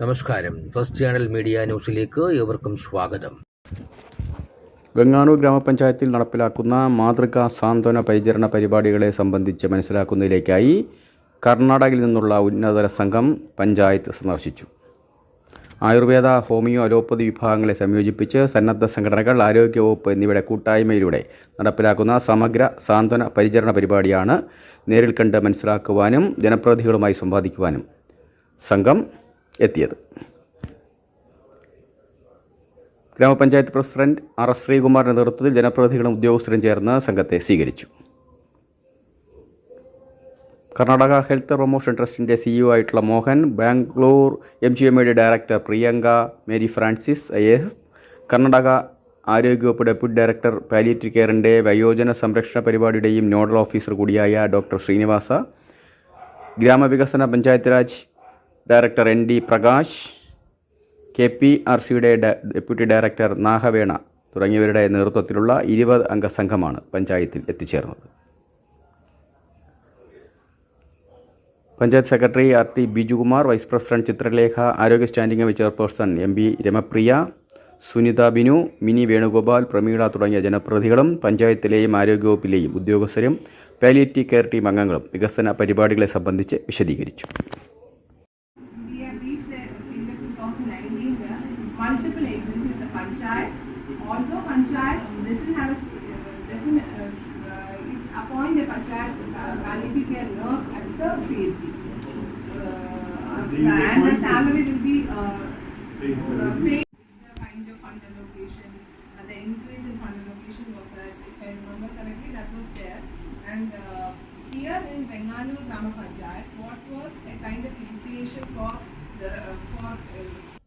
നമസ്കാരം. First channel media ന്യൂസിലേക്ക് ഏവർക്കും സ്വാഗതം. വെങ്ങാനൂർ ഗ്രാമപഞ്ചായത്തിൽ നടപ്പിലാക്കുന്ന മാതൃകാ സാന്ത്വന പരിചരണ പരിപാടികളെ സംബന്ധിച്ച് മനസ്സിലാക്കുന്നതിലേക്കായി കർണാടകയിൽ നിന്നുള്ള ഉന്നതതല സംഘം പഞ്ചായത്ത് സന്ദർശിച്ചു. ആയുർവേദ ഹോമിയോ അലോപ്പതി വിഭാഗങ്ങളെ സംയോജിപ്പിച്ച് സന്നദ്ധ സംഘടനകൾ ആരോഗ്യവകുപ്പ് എന്നിവയുടെ കൂട്ടായ്മയിലൂടെ നടപ്പിലാക്കുന്ന സമഗ്ര സാന്ത്വന പരിചരണ പരിപാടിയാണ് നേരിൽ കണ്ട് മനസ്സിലാക്കുവാനും ജനപ്രതിനിധികളുമായി സംവാദിക്കുവാനും. സംഘം എത്തിയത്. ഗ്രാമപഞ്ചായത്ത് പ്രസിഡന്റ് ആർ എസ് ശ്രീകുമാറിന്റെ നേതൃത്വത്തിൽ ജനപ്രതിനിധികളും ഉദ്യോഗസ്ഥരും ചേർന്ന് സംഘത്തെ സ്വീകരിച്ചു. കർണാടക ഹെൽത്ത് പ്രൊമോഷൻ ട്രസ്റ്റിന്റെ സിഇഒ ആയിട്ടുള്ള Mohan Bangalore M G M എയുടെ director Priyanka Mary Francis I S Karnataka ആരോഗ്യവകുപ്പ് ഡെപ്യൂട്ടി ഡയറക്ടർ പാലിയേറ്റീവ് കെയറിന്റെ വയോജന സംരക്ഷണ പരിപാടിയുടെയും നോഡൽ ഓഫീസർ കൂടിയായ ഡോക്ടർ ശ്രീനിവാസ ഗ്രാമവികസന Panchayat Raj director N D Prakash K P R സിയുടെ ഡെപ്യൂട്ടി ഡയറക്ടർ നാഗവേണ തുടങ്ങിയവരുടെ നേതൃത്വത്തിലുള്ള ഇരുപത് അംഗ സംഘമാണ് പഞ്ചായത്തിൽ എത്തിച്ചേർന്നത്. Panchayat secretary R T Bijukumar vice president Chitralekha ആരോഗ്യ standing committee chairperson M B Ramapriya Sunitha Binu Mini Venugopal Prameela തുടങ്ങിയ ജനപ്രതിനിധികളും പഞ്ചായത്തിലെയും ആരോഗ്യവകുപ്പിലെയും ഉദ്യോഗസ്ഥരും പാലിയേറ്റീവ് കെയർ ടീം അംഗങ്ങളും വികസന പരിപാടികളെ സംബന്ധിച്ച് വിശദീകരിച്ചു. 2019 where multiple agencies, the panchayat, although panchayat doesn't have a, uh, doesn't uh, uh, appoint a panchayat uh, care nurse at the PHC. Uh, and the salary will be uh, uh, paid. The kind of fund allocation, and the increase in fund allocation was that, if I remember correctly, that was there. And uh, here in Bengaluru Grama Panchayat, what was a kind of initiation for the, uh, for uh,